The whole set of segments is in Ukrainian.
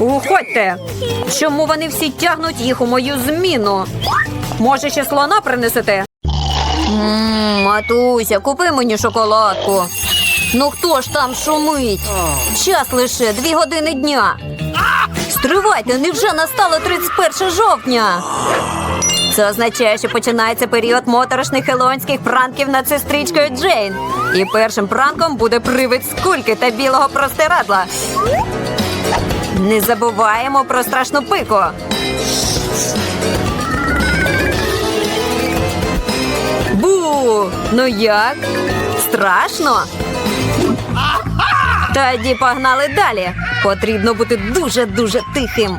Уходьте! Чому вони всі тягнуть їх у мою зміну? Може, ще слона принесете? Матуся, купи мені шоколадку. Ну хто ж там шумить? Час лише дві години дня. Стривайте, невже настало 31 жовтня? Це означає, що починається період моторошних хелонських пранків над сестричкою Джейн. І першим пранком буде привид скульки та білого простирадла. Не забуваємо про страшну пику. Бу! Ну як? Страшно? Тоді погнали далі. Потрібно бути дуже-дуже тихим.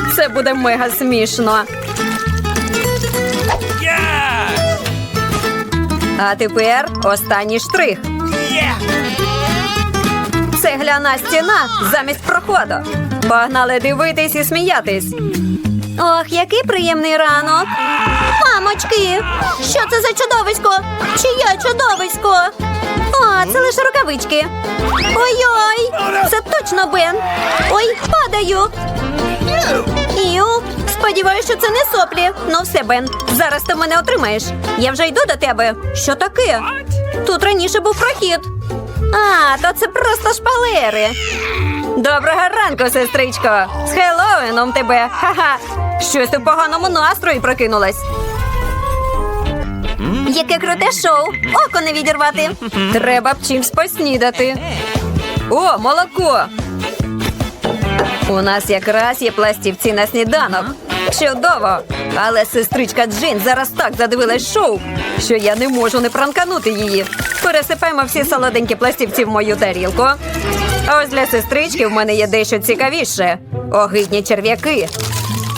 Це буде мега смішно. А тепер останній штрих. Цегляна стіна замість проходу. Погнали дивитись і сміятись. Ох, який приємний ранок. Мамочки, що це за чудовисько? Чиє чудовисько? О, це лише рукавички. Ой-ой! Це точно Бен. Ой, падаю. Іу, сподіваюся, що це не соплі. Ну все, Бен, зараз ти мене отримаєш. Я вже йду до тебе. Що таке? Тут раніше був прохід. А, то це просто шпалери. Доброго ранку, сестричко. З Хеллоуіном тебе. Ха-ха. Щось в поганому настрої прокинулась. Яке круте шоу! Око не відірвати. Треба б чимсь поснідати. О, молоко. У нас якраз є пластівці на сніданок. Чудово! Але сестричка Джин зараз так задивилась шоу, що я не можу не пранканути її. Пересипаємо всі солоденькі пластівці в мою тарілку. А ось для сестрички в мене є дещо цікавіше. Огидні черв'яки.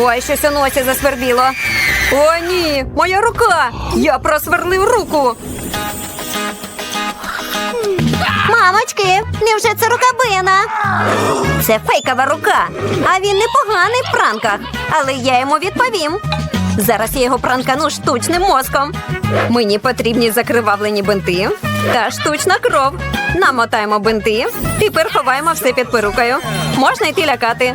Ой, щось у носі засвербіло. О, ні, моя рука! Я просверлив руку. Мамочки, невже це рука Бена? Це фейкова рука. А він непоганий в пранках. Але я йому відповім. Зараз я його пранкану штучним мозком. Мені потрібні закривавлені бинти та штучна кров. Намотаємо бинти. Тепер ховаємо все під перукою. Можна йти лякати.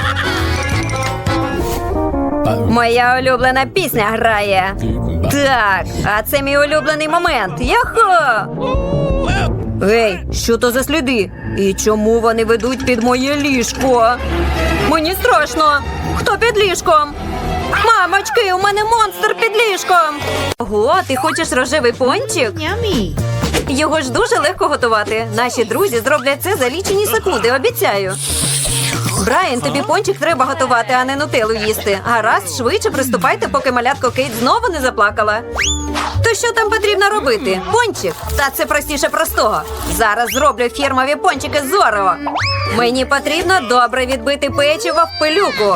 Моя улюблена пісня грає. Так, а це мій улюблений момент. Яхо! Ей, що то за сліди? І чому вони ведуть під моє ліжко? Мені страшно. Хто під ліжком? Мамочки, у мене монстр під ліжком. Ого, ти хочеш рожевий пончик? Його ж дуже легко готувати. Наші друзі зроблять це за лічені секунди, обіцяю. Брайан, тобі пончик треба готувати, а не нутелу їсти. Гаразд, швидше приступайте, поки малятко Кейт знову не заплакала. То що там потрібно робити? Пончик? Та це простіше простого. Зараз зроблю фірмові пончики з Орео. Мені потрібно добре відбити печиво в пилюку.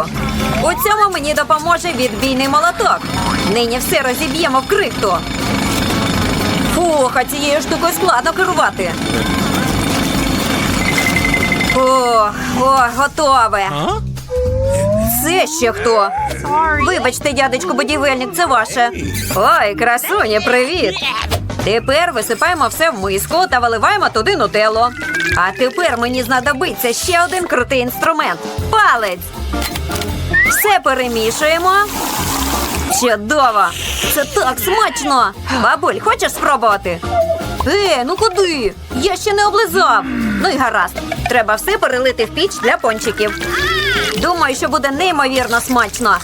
У цьому мені допоможе відбійний молоток. Нині все розіб'ємо в крихту. Фух, а цією штукою складно керувати. Ох, ох, готове. Це ще хто? Вибачте, дядечко будівельник, це ваше. Ой, красуня, привіт. Тепер висипаємо все в миску та виливаємо туди нутелло. А тепер мені знадобиться ще один крутий інструмент палець. Все перемішуємо. Чудово! Це так смачно! Бабуль, хочеш спробувати? Е, ну куди? Я ще не облизав. Ну й гаразд. Треба все перелити в піч для пончиків. Думаю, що буде неймовірно смачно.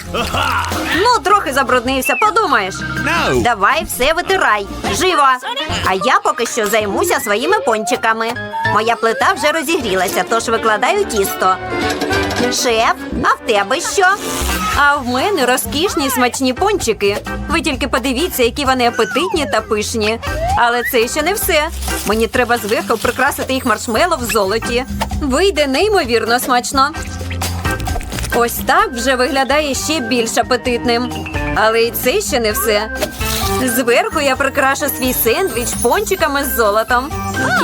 Ну, трохи забруднився, подумаєш. No. Давай все витирай. Живо! А я поки що займуся своїми пончиками. Моя плита вже розігрілася, тож викладаю тісто. Шеф, а в тебе що? А в мене розкішні смачні пончики. Ви тільки подивіться, які вони апетитні та пишні. Але це ще не все. Мені треба зверху прикрасити їх маршмело в золоті. Вийде неймовірно смачно. Ось так вже виглядає ще більш апетитним. Але і це ще не все. Зверху я прикрашу свій сендвіч пончиками з золотом.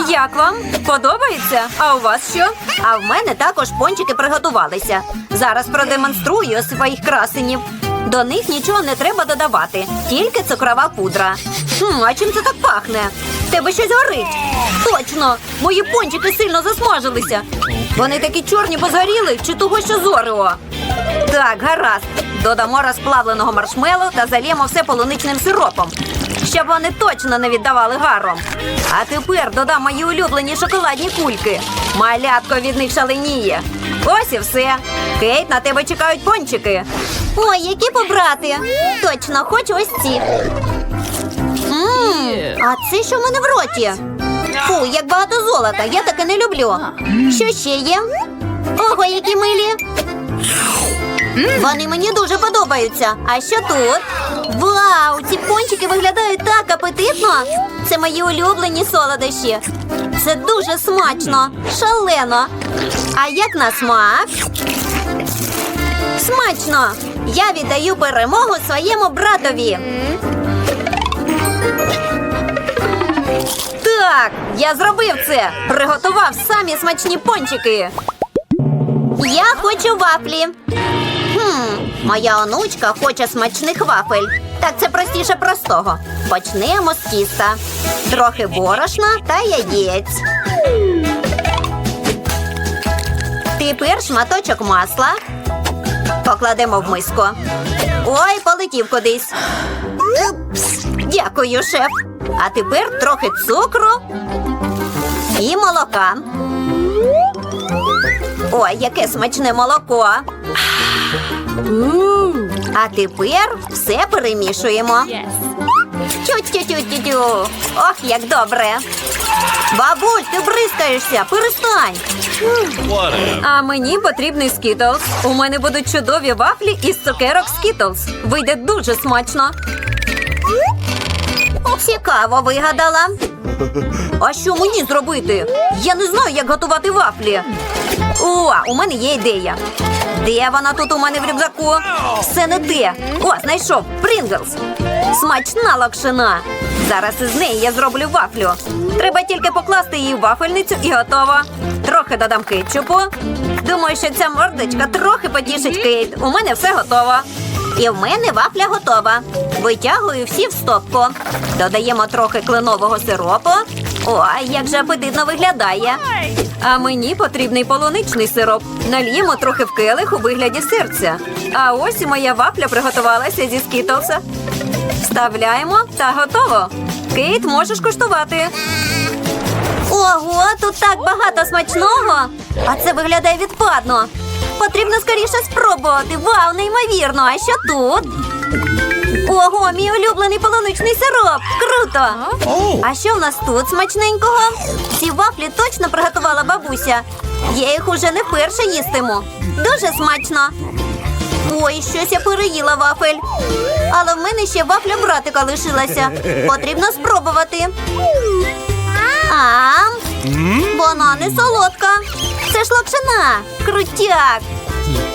Як вам? Подобається? А у вас що? А в мене також пончики приготувалися. Зараз продемонструю своїх красенів. До них нічого не треба додавати, тільки цукрова пудра. Хм, а чим це так пахне? Тебе щось горить. Точно, мої пончики сильно засмажилися. Вони такі чорні, бо згоріли, чи того, що зорео. Так, гаразд. Додамо розплавленого маршмелу та залємо все полуничним сиропом, щоб вони точно не віддавали гаром. А тепер додам мої улюблені шоколадні кульки. Малятко від них шаленіє. Ось і все. Кейт, на тебе чекають пончики. Ой, які побрати. Точно, хочу ось ці. Мм, а це що в мене в роті? Фу, як багато золота, я таке не люблю. Що ще є? Ого, які милі. Вони мені дуже подобаються. А що тут? Вау, ці пончики виглядають так апетитно. Це мої улюблені солодощі. Це дуже смачно, шалено. А як на смак? Смачно! Я віддаю перемогу своєму братові. Так, я зробив це. Приготував самі смачні пончики. Я хочу вафлі. Моя онучка хоче смачних вафель. Так це простіше простого. Почнемо з тіста. Трохи борошна та яєць. Тепер шматочок масла. Покладемо в миску. Ой, полетів кудись. Дякую, шеф. А тепер трохи цукру і молока. Ой, яке смачне молоко. А тепер все перемішуємо. Тю-тю-тю-тю-тю. Ох, як добре. Бабуль, ти бризкаєшся, перестань. А мені потрібний скітлз. У мене будуть чудові вафлі із цукерок скітлз. Вийде дуже смачно. Цікаво вигадала. А що мені зробити? Я не знаю, як готувати вафлі. О, у мене є ідея. Де вона тут у мене в рюкзаку? Все не те. О, знайшов Принглс. Смачна локшина. Зараз із неї я зроблю вафлю. Треба тільки покласти її в вафельницю і готово. Трохи додам кетчупу. Думаю, що ця мордочка трохи потішить Кейт. У мене все готово. І в мене вафля готова. Витягую всі в стопку. Додаємо трохи кленового сиропу. Ой, як же апетитно виглядає. А мені потрібний полуничний сироп. Нальємо трохи в келих у вигляді серця. А ось і моя вафля приготувалася зі скітлса. Вставляємо та готово. Кейт, можеш куштувати. Ого, тут так багато смачного. А це виглядає відпадно. Потрібно скоріше спробувати. Вау, неймовірно. А що тут? Ого, мій улюблений полуничний сироп. Круто! А що в нас тут смачненького? Ці вафлі точно приготувала бабуся. Я їх уже не вперше їстиму. Дуже смачно. Ой, щось я переїла вафель. Але в мене ще вафля братика лишилася. Потрібно спробувати. А, вона не солодка. Це ж локшина. Крутяк.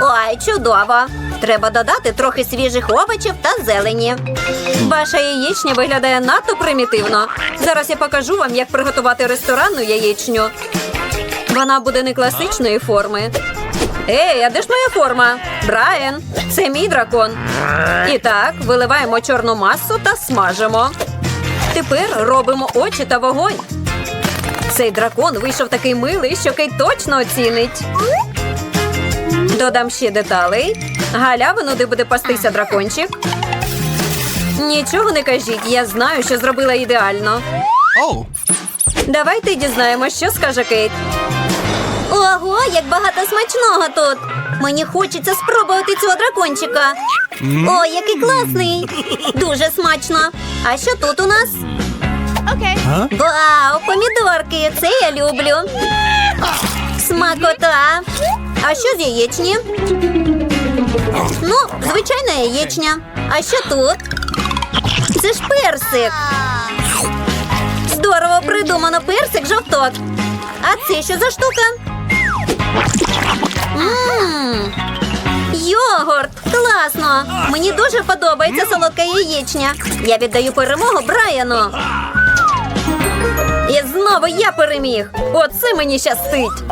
Ой, чудово. Треба додати трохи свіжих овочів та зелені. Ваша яєчня виглядає надто примітивно. Зараз я покажу вам, як приготувати ресторанну яєчню. Вона буде не класичної форми. Ей, а де ж моя форма? Брайан, це мій дракон. І так, виливаємо чорну масу та смажимо. Тепер робимо очі та вогонь. Цей дракон вийшов такий милий, що Кейт точно оцінить. Додам ще деталей. Галявину, де буде пастися дракончик. Нічого не кажіть, я знаю, що зробила ідеально. Oh, Давайте дізнаємося, що скаже Кейт. Ого, як багато смачного тут. Мені хочеться спробувати цього дракончика. Ой, який класний! Дуже смачно. А що тут у нас? Вау, помідорки! Це я люблю. Смакота. А що з яєчні? Ну, звичайна яєчня. А що тут? Це ж персик. Здорово придумано персик жовток. А це що за штука? Мм, Йогурт! Класно! Мені дуже подобається солодка яєчня. Я віддаю перемогу Брайану. І знову я переміг. Оце мені щастить.